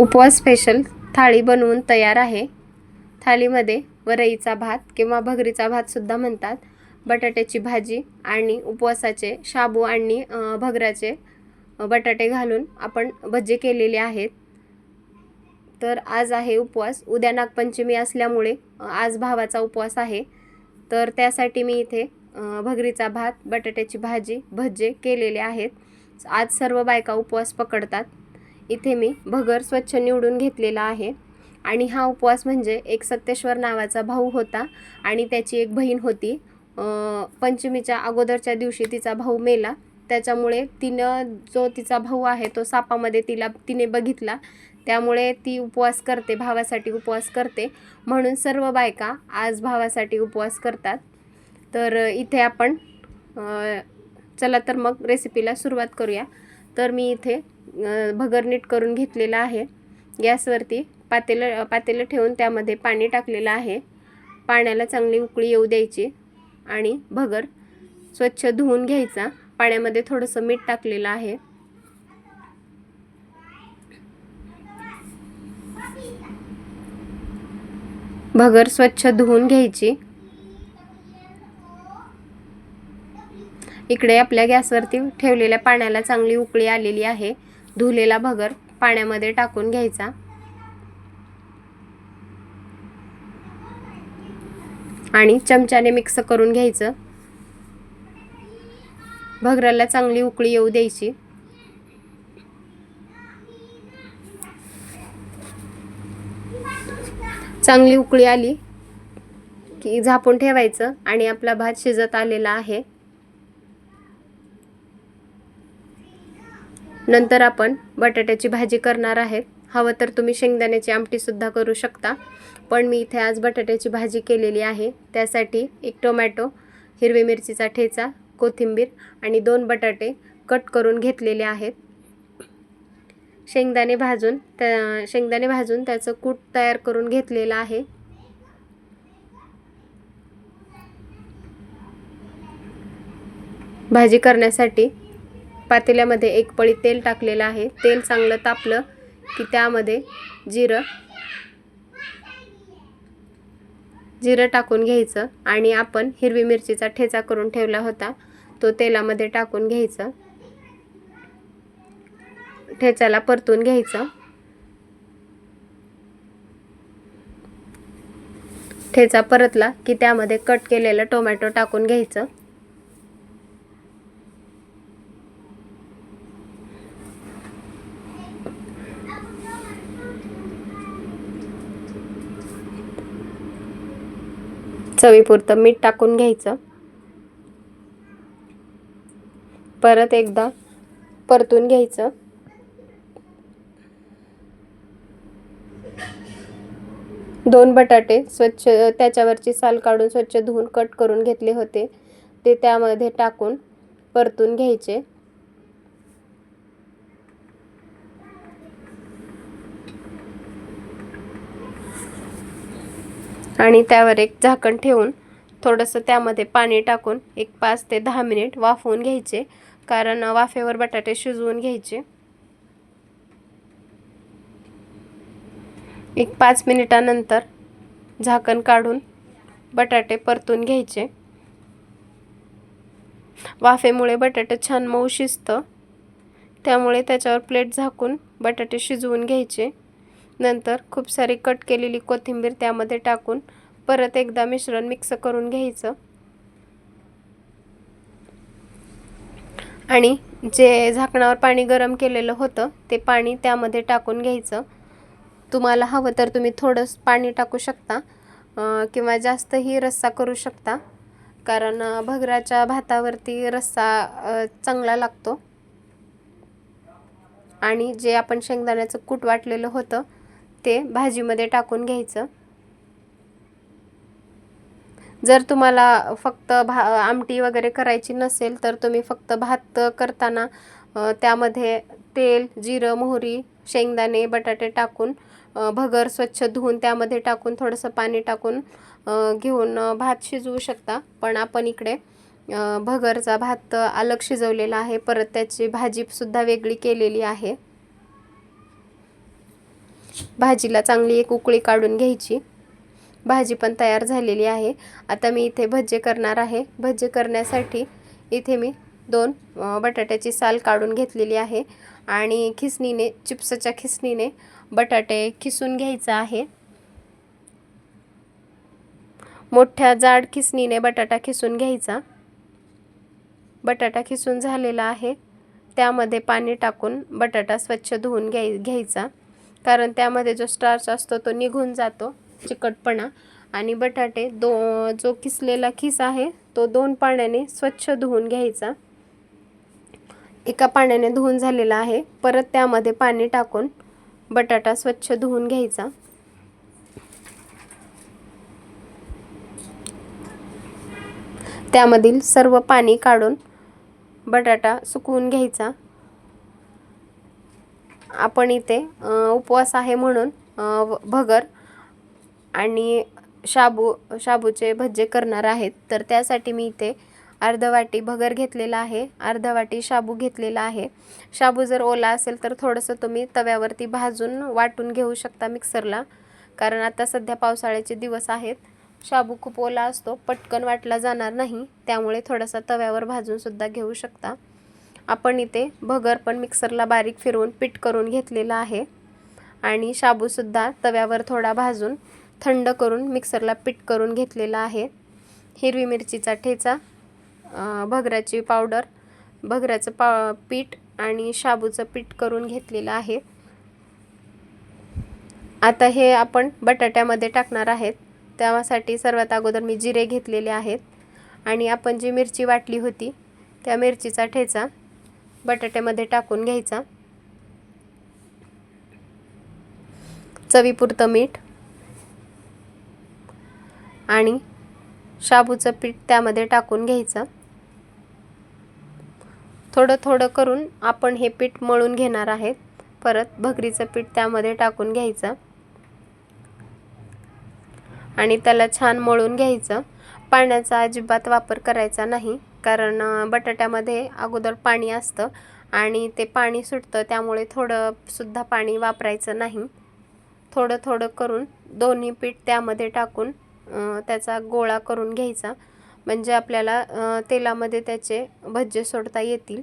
उपवास स्पेशल थाळी बनवून तयार आहे. थाळीमध्ये वरईचा भात किंवा भगरीचा भातसुद्धा म्हणतात. बटाट्याची भाजी आणि उपवासाचे शाबू आणि भगराचे बटाटे घालून आपण भजे केलेले आहेत. तर आज आहे उपवास. उद्या नागपंचमी असल्यामुळे आज भावाचा उपवास आहे. तर त्यासाठी मी इथे भगरीचा भात बटाट्याची भाजी भजे केलेले आहेत. आज सर्व बायका उपवास पकडतात. इथे मी भगर स्वच्छ निवडून घेतलेला आहे. आणि हा उपवास म्हणजे एक सत्तेश्वर नावाचा भाऊ होता आणि त्याची एक बहीण होती. पंचमीच्या अगोदरच्या दिवशी तिचा भाऊ मेला. त्याच्यामुळे तिनं जो तिचा भाऊ आहे तो सापामध्ये तिला तिने बघितला. त्यामुळे ती उपवास करते भावासाठी उपवास करते. म्हणून सर्व बायका आज भावासाठी उपवास करतात. तर इथे आपण चला तर मग रेसिपीला सुरुवात करूया. तर मी इथे भगरनीट भगर नीट करून घेतलेला आहे. गॅसवरती पातेलं पातेलं ठेवून त्यामध्ये पाणी टाकलेलं आहे. पाण्याला चांगली उकळी येऊ द्यायची आणि भगर स्वच्छ धुवून घ्यायचा. पाण्यामध्ये थोडंसं मीठ टाकलेलं आहे. भगर स्वच्छ धुवून घ्यायची. इकडे आपल्या गॅसवरती ठेवलेल्या पाण्याला चांगली उकळी आलेली आहे. धुलेला भगर पाण्यामध्ये टाकून घ्यायचा. आणि चमच्याने मिक्स करून घ्यायचं. भगराला चांगली उकळी येऊ द्यायची. चांगली उकळी आली की झापून ठेवायचं आणि आपला भात शिजत आलेला आहे. नंतर आपण बटाट्याची भाजी करणार आहेत. हवं तर तुम्ही शेंगदाण्याची आमटीसुद्धा करू शकता. पण मी इथे आज बटाट्याची भाजी केलेली आहे. त्यासाठी एक टोमॅटो हिरवी मिरचीचा ठेचा कोथिंबीर आणि दोन बटाटे कट करून घेतलेले आहेत. शेंगदाणे भाजून त्या शेंगदाणे भाजून त्याचं कूट तयार करून घेतलेलं आहे. भाजी करण्यासाठी पातेल्यामध्ये एक पळी तेल टाकलेलं आहे. तेल चांगलं तापलं की त्यामध्ये जिरं जिरं टाकून घ्यायचं आणि आपण हिरवी मिरचीचा ठेचा करून ठेवला होता तो तेलामध्ये टाकून घ्यायचं. ठेचाला परतून घ्यायचं. ठेचा परतला की त्यामध्ये कट केलेलं टोमॅटो टाकून घ्यायचं. चवीपुरतं मीठ टाकून घ्यायचं. परत एकदा परतून घ्यायचं. दोन बटाटे स्वच्छ त्याच्यावरची साल काढून स्वच्छ धुवून कट करून घेतले होते. ते त्यामध्ये टाकून परतून घ्यायचे. आणि त्यावर एक झाकण ठेवून थोडंसं त्यामध्ये पाणी टाकून एक पाच ते दहा मिनिट वाफवून घ्यायचे. कारण वाफेवर बटाटे शिजवून घ्यायचे. एक पाच मिनिटानंतर झाकण काढून बटाटे परतून घ्यायचे. वाफेमुळे बटाटे छान मऊ शिजतं. त्यामुळे त्याच्यावर प्लेट झाकून बटाटे शिजवून घ्यायचे. नंतर खूप सारी कट केलेली कोथिंबीर त्यामध्ये टाकून परत एकदा मिश्रण मिक्स करून घ्यायचं. आणि जे झाकणावर पाणी गरम केलेलं होतं ते पाणी त्यामध्ये टाकून घ्यायचं. तुम्हाला हवं तर तुम्ही थोडं पाणी टाकू शकता किंवा जास्तही रस्सा करू शकता. कारण भगराच्या भातावरती रस्सा चांगला लागतो. आणि जे आपण शेंगदाण्याचं कूट वाटलेलं होतं ते भाजीमध्ये टाकून घ्यायचं. जर तुम्हाला फक्त भा आमटी वगैरे करायची नसेल तर तुम्ही फक्त भात करताना त्यामध्ये तेल जिरं मोहरी शेंगदाणे बटाटे टाकून भगर स्वच्छ धुवून त्यामध्ये टाकून थोडंसं पाणी टाकून घेऊन भात शिजवू शकता. पण आपण इकडे भगरचा भात अलग शिजवलेला आहे. परत त्याची भाजीसुद्धा वेगळी केलेली आहे. भाजीला चांगली एक उकळी काढून घ्यायची. भाजी पण तयार झालेली आहे. आता मी इथे भज्जे करणार आहे. भज्जे करण्यासाठी इथे मी दोन बटाट्याची साल काढून घेतलेली आहे आणि खिसणीने चिप्सच्या खिसणीने बटाटे खिसून घ्यायचा आहे. मोठ्या जाड खिसणीने बटाटा खिसून घ्यायचा. बटाटा खिसून झालेला आहे. त्यामध्ये पाणी टाकून बटाटा स्वच्छ धुवून घ्याय घ्यायचा. कारण त्यामध्ये जो स्टार्च असतो तो निघून जातो चिकटपणा. आणि बटाटे दो जो किसलेला खिस आहे तो दोन पाण्याने स्वच्छ धुवून घ्यायचा. एका पाण्याने धुवून झालेला आहे. परत त्यामध्ये पाणी टाकून बटाटा स्वच्छ धुवून घ्यायचा. त्यामधील सर्व पाणी काढून बटाटा सुकवून घ्यायचा. आपण इथे उपवास आहे म्हणून भगर आणि शाबू शाबूचे भज्जे करणार आहेत. तर त्यासाठी मी इथे अर्ध वाटी भगर घेतलेला आहे अर्ध वाटी शाबू घेतलेला आहे. शाबू जर ओला असेल तर थोडंसं तुम्ही तव्यावरती भाजून वाटून घेऊ शकता मिक्सरला कारण आता सध्या पावसाळ्याचे दिवस आहेत. शाबू खूप ओला असतो पटकन वाटला जाणार नाही त्यामुळे थोडासा तव्यावर भाजूनसुद्धा घेऊ शकता. आपण इथे भगर पण मिक्सरला बारीक फिरवून पीठ करून घेतलेलं आहे. आणि शाबूसुद्धा तव्यावर थोडा भाजून थंड करून मिक्सरला पीठ करून घेतलेला आहे. हिरवी मिरचीचा ठेचा भगराची पावडर भगराचं पा पीठ आणि शाबूचं पीठ करून घेतलेलं आहे. आता हे आपण बटाट्यामध्ये टाकणार आहेत. त्यासाठी सर्वात अगोदर मी जिरे घेतलेले आहेत. आणि आपण जी मिरची वाटली होती त्या मिरचीचा ठेचा बटाट्यामध्ये टाकून घ्यायचा. चवीपुरतं मीठ. आणि शाबूचं पीठ त्यामध्ये टाकून घ्यायचं. थोडं थोडं करून आपण हे पीठ मळून घेणार आहेत. परत भगरीचं पीठ त्यामध्ये टाकून घ्यायचं. आणि त्याला छान मळून घ्यायचं. पाण्याचा अजिबात वापर करायचा नाही. कारण बटाट्यामध्ये अगोदर पाणी असतं आणि ते पाणी सुटतं त्यामुळे थोडंसुद्धा पाणी वापरायचं नाही. थोडं थोडं करून दोन्ही पीठ त्यामध्ये टाकून त्याचा गोळा करून घ्यायचा. म्हणजे आपल्याला तेलामध्ये त्याचे भज्जे सोडता येतील.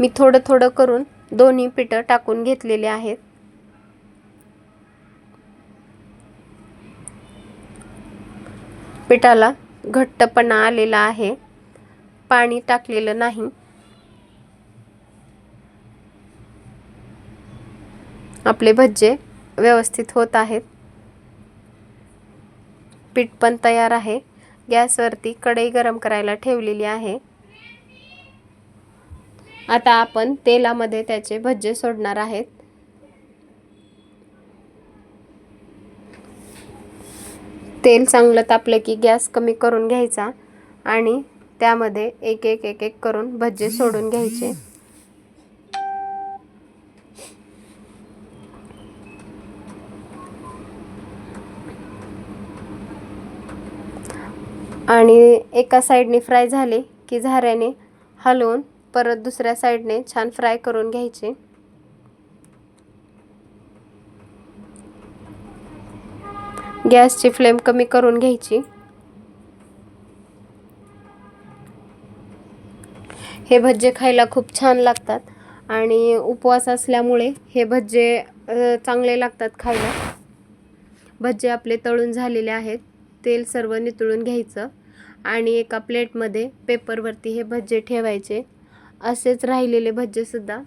मी थोडं थोडं करून दोन्ही पिठं टाकून घेतलेले आहेत. पिठाला घट्टपणा आलेला आहे. पाणी टाकलेलं नाही. आपले भज्जे व्यवस्थित होत आहेत. पीठ पण तयार आहे. गॅसवरती कढई गरम करायला ठेवलेली आहे. आता आपण तेलामध्ये त्याचे भज्जे सोडणार आहेत. तेल चांगलं तापलं की गॅस कमी करून घ्यायचा आणि त्यामध्ये एक एक एक एक करून भज्जे सोडून घ्यायचे. आणि एका साईडने फ्राय झाले की झाऱ्याने हलवून परत दुसऱ्या साईडने छान फ्राय करून घ्यायचे. गॅसची फ्लेम कमी करून घ्यायची. हे भज्जे खायला खूप छान लागतात आणि उपवास असल्यामुळे हे भज्जे चांगले लागतात खायला. भज्जे आपले तळून झालेले आहेत तेल सर्व नितळून घ्यायचं आणि एका प्लेटमध्ये पेपरवरती हे भज्जे ठेवायचे. असेच राहिलेले भज्जेसुद्धा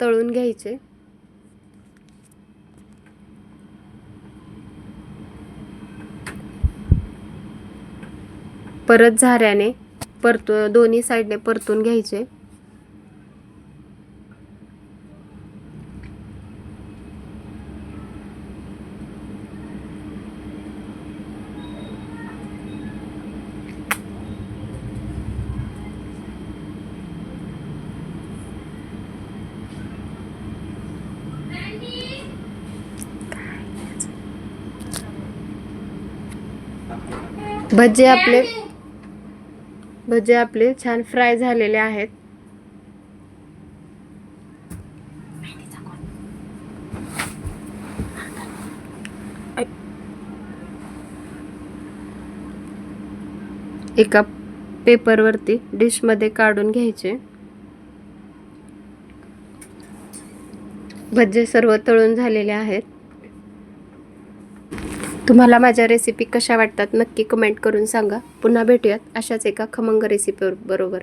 तळून घ्यायचे. परत झाऱ्याने परतू दोन्ही साईडने परतून घ्यायचे. भजे आपले भजे आपले छान फ्राय झालेले आहेत. एका पेपरवरती डिशमध्ये काढून घ्यायचे. भज्जे सर्व तळून झालेले आहेत. तुम्हाला माझ्या रेसिपी कशा वाटतात नक्की कमेंट करून सांगा. पुन्हा भेटूयात अशाच एका खमंग रेसिपी बरोबर.